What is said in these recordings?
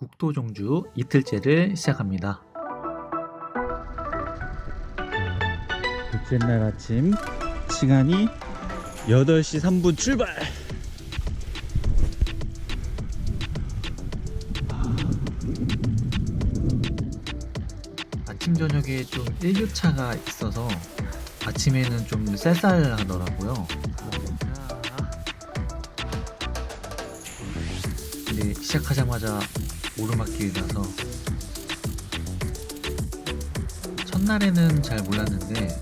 국토 종주 이틀째를 시작합니다. 둘째 날 아침 시간이 8시 3분 출발 아침 저녁에 좀 일교차가 있어서 아침에는 좀 쌀쌀하더라고요. 근데 시작하자마자 오르막길이라서 첫날에는 잘 몰랐는데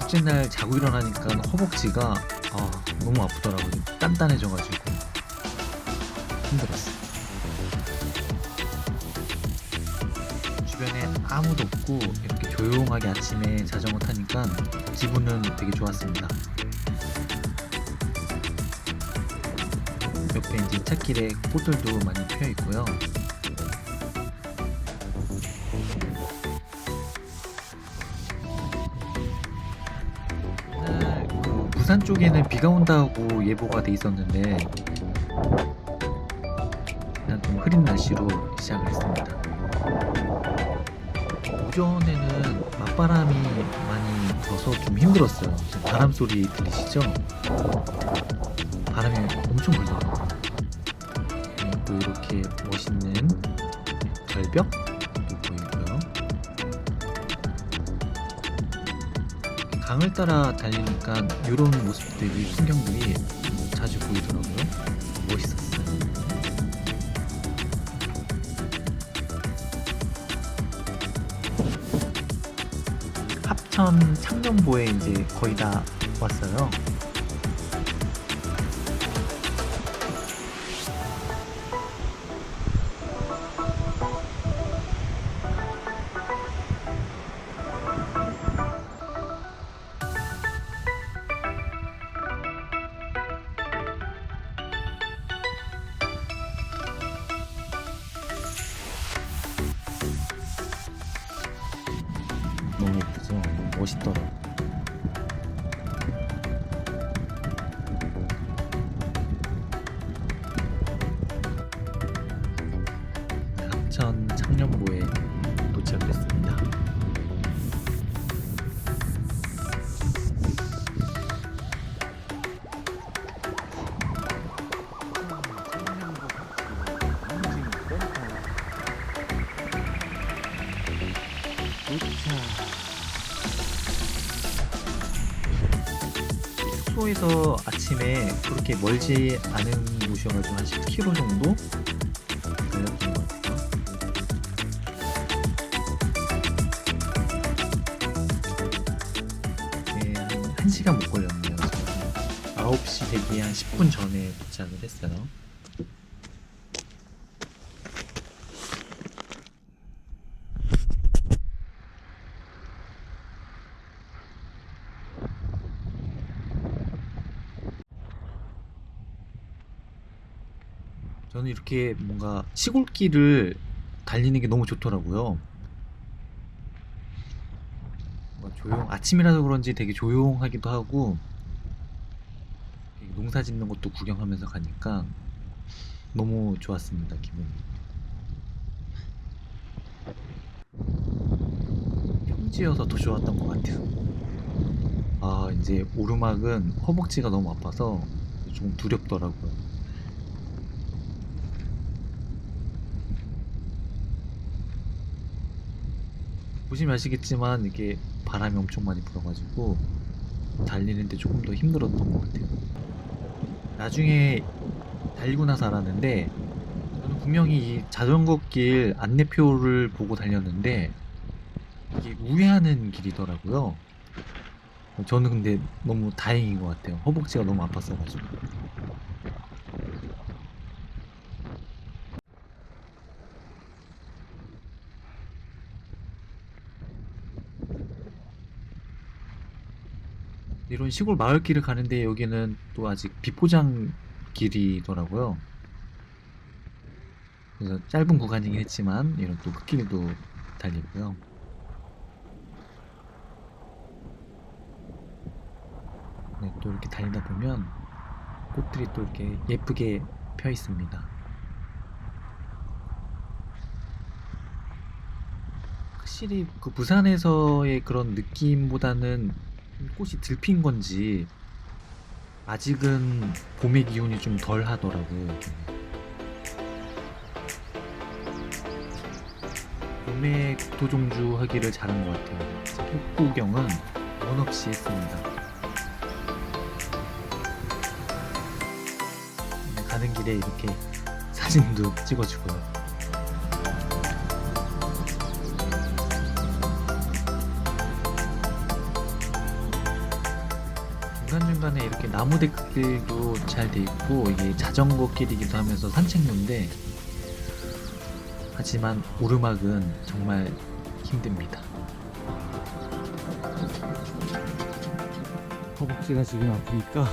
둘째 날 자고 일어나니까 허벅지가 아, 너무 아프더라고요. 단단해져가지고 힘들었어요. 주변에 아무도 없고 이렇게 조용하게 아침에 자전거 타니까 기분은 되게 좋았습니다. 옆에 이제 찻길에 꽃들도 많이 피어 있고요. 그 부산 쪽에는 비가 온다고 예보가 돼 있었는데 그냥 좀 흐린 날씨로 시작을 했습니다. 오전에는 맞바람이 많이 불어서 좀 힘들었어요. 바람 소리 들리시죠? 바람이 엄청 불더라고요. 네, 또 이렇게 멋있는 절벽 보이고요. 강을 따라 달리니까 이런 모습들이 풍경들이 자주 보이더라고요. 멋있었어요. 합천 창녕보에 이제 거의 다 왔어요. 숙소에서 아침에 그렇게 멀지 않은 곳이어가지고 한 10km 정도 저는 이렇게 뭔가 시골길을 달리는 게 너무 좋더라고요. 조용, 아침이라서 그런지 되게 조용하기도 하고, 농사 짓는 것도 구경하면서 가니까 너무 좋았습니다, 기분이. 평지여서 더 좋았던 것 같아요. 아, 이제 오르막은 허벅지가 너무 아파서 좀 두렵더라고요. 보시면 아시겠지만 이게 바람이 엄청 많이 불어가지고 달리는데 조금 더 힘들었던 것 같아요. 나중에 달리고 나서 알았는데 저는 분명히 이 자전거 길 안내표를 보고 달렸는데 이게 우회하는 길이더라고요. 저는 근데 너무 다행인 것 같아요. 허벅지가 너무 아팠어가지고. 이런 시골 마을길을 가는데 여기는 또 아직 비포장 길이더라고요. 그래서 짧은 구간이긴 했지만 이런 또 흙길도 달리고요. 네, 또 이렇게 달리다 보면 꽃들이 또 이렇게 예쁘게 펴 있습니다. 확실히 그 부산에서의 그런 느낌보다는 꽃이 들핀 건지 아직은 봄의 기운이 좀 덜 하더라고요. 봄에 국토종주 하기를 잘한 것 같아요. 진짜 꽃 구경은 원 없이 했습니다. 네, 가는 길에 이렇게 사진도 찍어주고요. 나무 데크길도 잘 돼 있고 이게 자전거 길이기도 하면서 산책로인데 하지만 오르막은 정말 힘듭니다. 허벅지가 지금 아프니까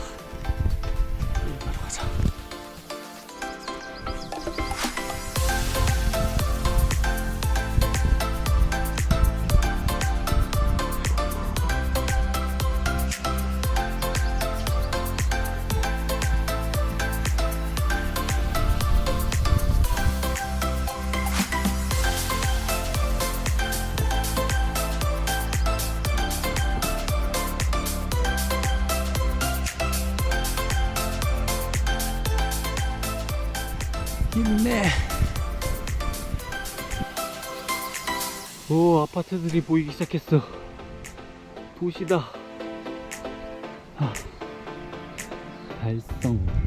바로 가자. 아파트들이 보이기 시작했어. 도시다. 하. 달성.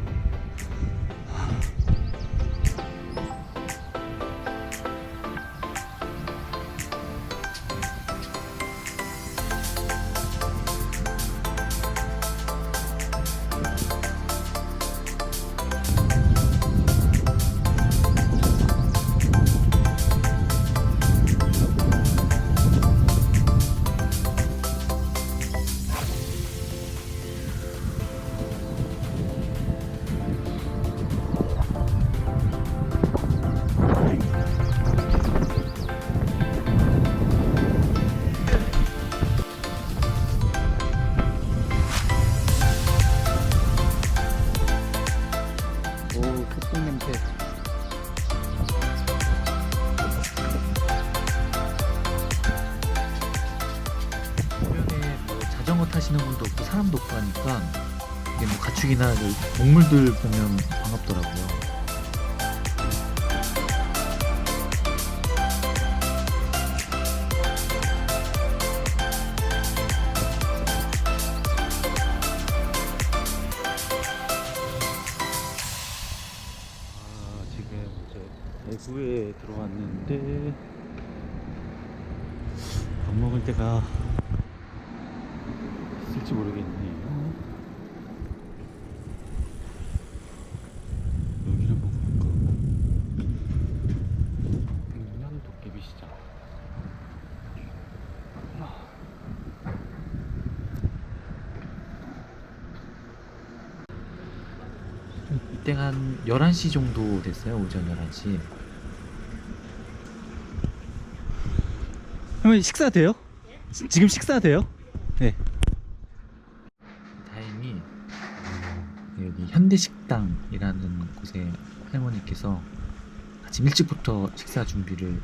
그 동물들 보면 반갑더라고요. 아 지금 저 대구에 들어왔는데 밥 먹을 때가 있을지 모르겠네요. 여기를 먹을까? 백년 도깨비 시장. 이때가 한 11시 정도 됐어요. 오전 11시. 할머니 식사 돼요? 지- 지금 식사 돼요? 네. 다행히 여기 현대식당이라는 곳에 할머니께서 아침 일찍부터 식사 준비를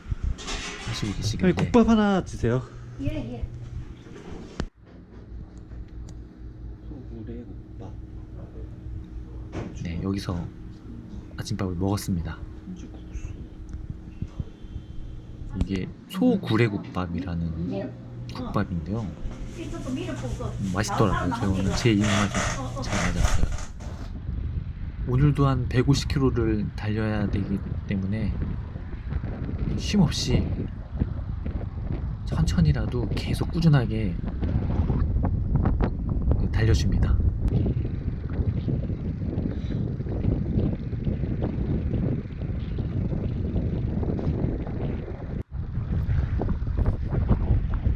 하시고 할머니 계시길래 국밥 하나 주세요. 예, 예. 소굴의 국밥. 네, 여기서 아침밥을 먹었습니다. 이게 소구레국밥이라는 국밥인데요. 음, 맛있더라고요. 오늘 제 입맛에 잘 맞았어요. 오늘도 한 150km를 달려야 되기 때문에 쉼 없이 천천히라도 계속 꾸준하게 달려줍니다.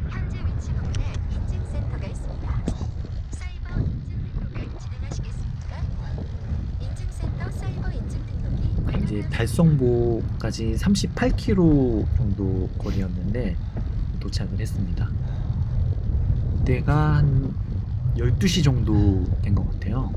현재 위치 부근에 인증센터가 있습니다. 사이버 인증 등록을 진행하시겠습니까? 인증센터 사이버 인증 등록이 이제 달성보까지 38km 정도 거리였는데 도착을 했습니다. 그때가 한 12시 정도 된 것 같아요.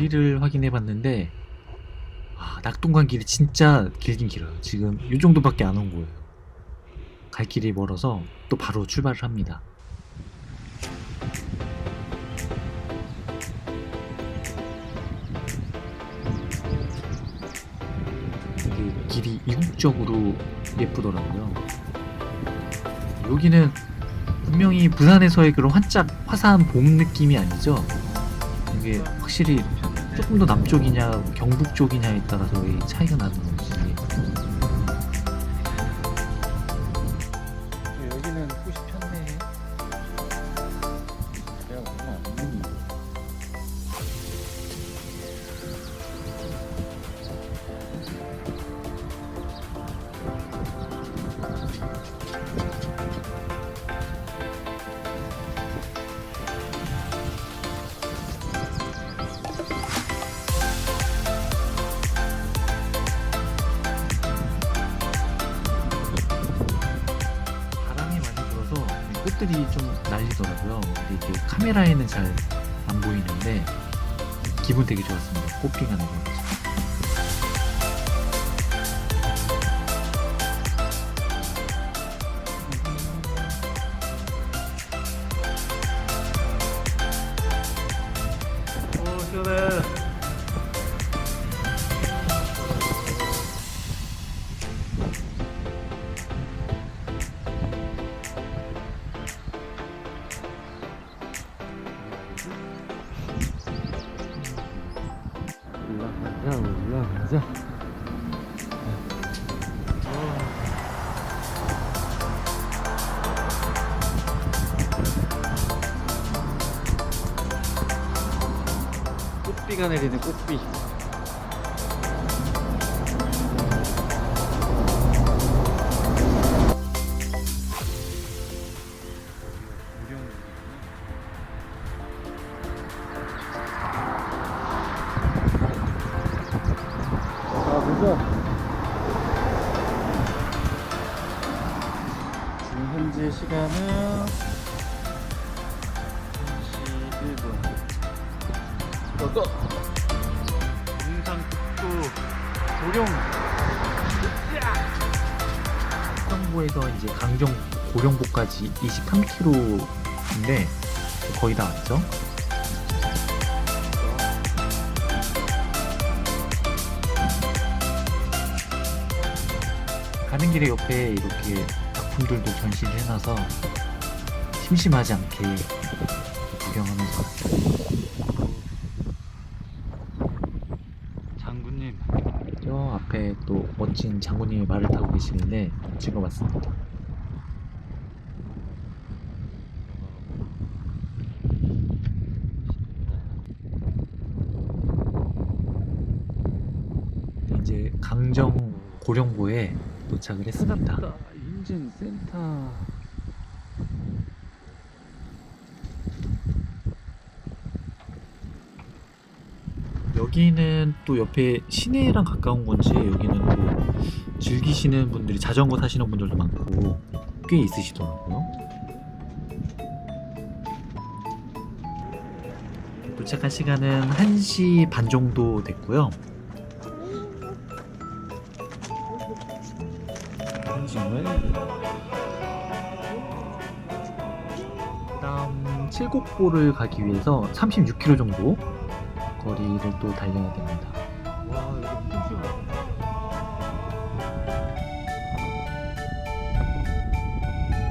거리를 확인해 봤는데 아, 낙동강 길이 진짜 길긴 길어요. 지금 이 정도밖에 안 온 거예요. 갈 길이 멀어서 또 바로 출발을 합니다. 길이 이국적으로 예쁘더라고요. 여기는 분명히 부산에서의 그런 환짝 화사한 봄 느낌이 아니죠. 이게 확실히 조금 더 남쪽이냐 경북 쪽이냐에 따라서 이 차이가 나는 카메라에는 잘 안 보이는데 기분 되게 좋았습니다. 꽃피가. 오 내리는 꽃비 고령부까지 23km인데 거의 다 왔죠? 가는 길에 옆에 이렇게 작품들도 전시를 해놔서 심심하지 않게 구경하면서. 장군님 저 앞에 또 멋진 장군님이 말을 타고 계시는데 찍어봤습니다. 네, 이제 강정 고령부에 도착을 했습니다. 인증 센터 여기는 또 옆에 시내랑 가까운 건지 여기는 또 즐기시는 분들이 자전거 타시는 분들도 많고 꽤 있으시더라고요. 도착한 시간은 1시 반 정도 됐고요. 정을 다음 칠곡보를 가기 위해서 36km 정도 거리를 또 달려야 됩니다.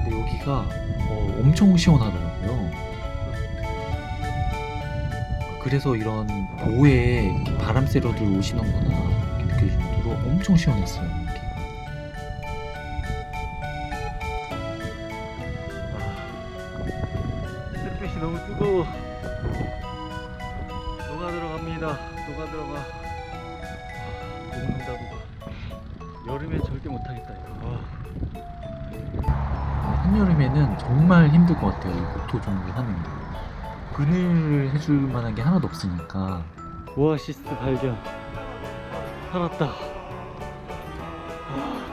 근데 여기가 어, 엄청 시원하더라고요. 그래서 이런 이렇게 바람 쐬러 들 오시는구나 이렇게 느껴질 정도로 엄청 시원했어요. 것 같아요. 이 모토 종류 하는 게. 그늘을 해줄 만한 게 하나도 없으니까 오아시스 발견 살았다 아.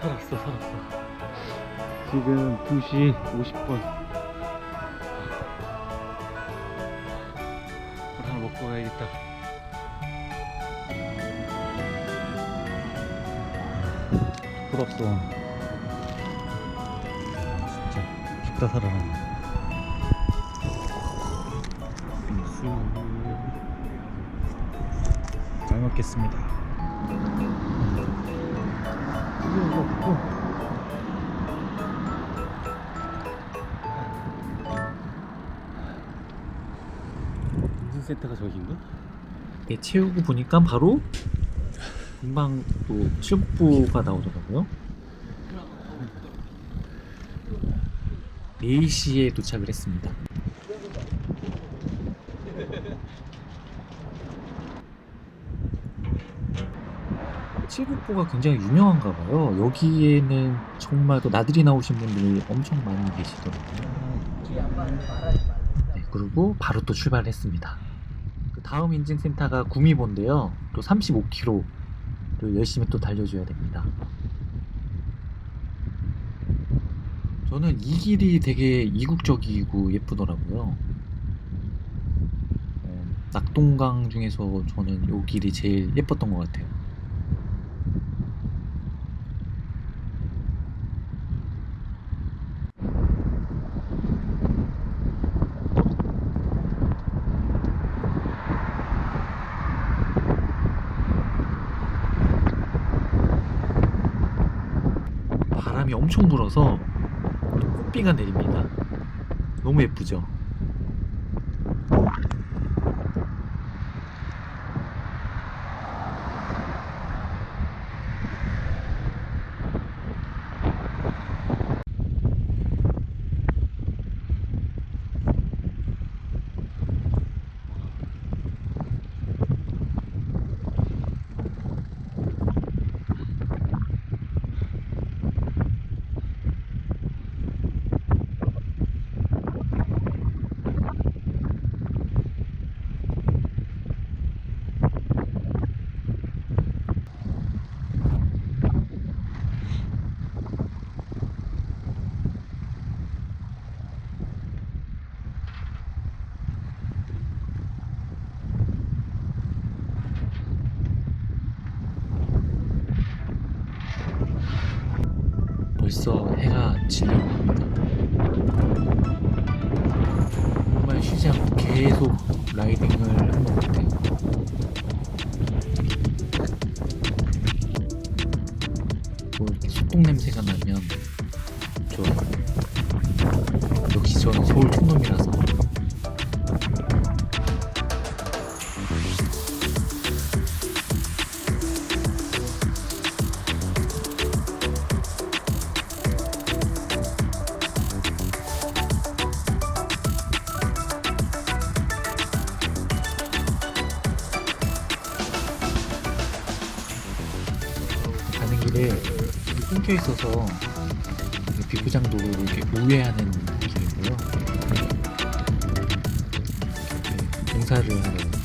살았어 살았어 지금 2시 50분 있다. 부럽소. 죽다 살아났네. 잘 먹겠습니다. 인증센터가 저기인가? 예, 채우고 보니까 바로 금방 또 실국부가 나오더라고요. 4시에 도착을 했습니다. 칠국보가 굉장히 유명한가 봐요. 여기에는 정말 또 나들이 나오신 분들이 엄청 많이 계시더라고요. 네, 그리고 바로 또 출발했습니다. 그 다음 인증센터가 구미보인데요. 또 35km를 열심히 또 달려줘야 됩니다. 저는 이 길이 되게 이국적이고 예쁘더라고요. 어, 낙동강 중에서 저는 이 길이 제일 예뻤던 것 같아요. 바람이 엄청 불어서 또 꽃비가 내립니다. 너무 예쁘죠? 해가 지려고 합니다. 정말 쉬지 않고 계속 라이딩을 한것 같아요. 가는 길에 끊겨 있어서 비포장 도로 이렇게 우회하는 길인데요. 이렇게 공사를 하더라고요.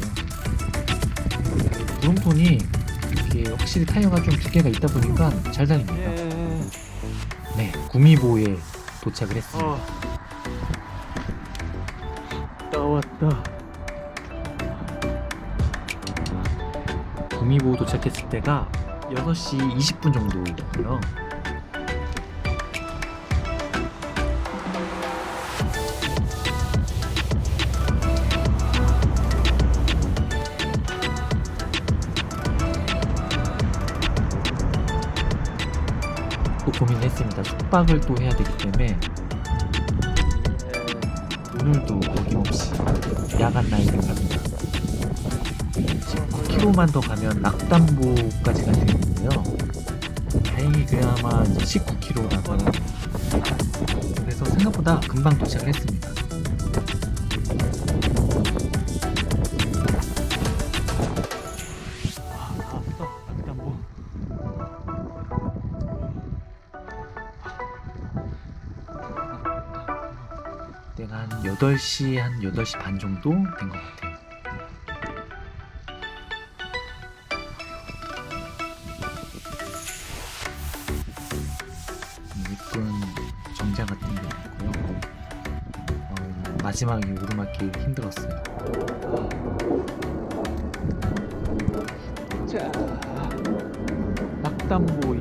구름톤이 이렇게 확실히 타이어가 좀 두께가 있다 보니까 잘 달립니다. 예. 네, 구미보에 도착을 했습니다. 어. 나왔다. 구미보 도착했을 때가 6시 20분 정도였고요. 또 고민했습니다. 숙박을 또 해야 되기 때문에 오늘도 어김없이 야간 라이딩 갑니다. 19km만 더 가면 낙담보까지 갈 수 있는데요. 다행히 그나마 19km라서 그래서 생각보다 금방 도착을 했습니다. 아. 낙담보. 때가 한 8시, 한 8시 반 정도 된 것 같아요. 마지막에 오르막길 힘들었어요. 자, 낙담보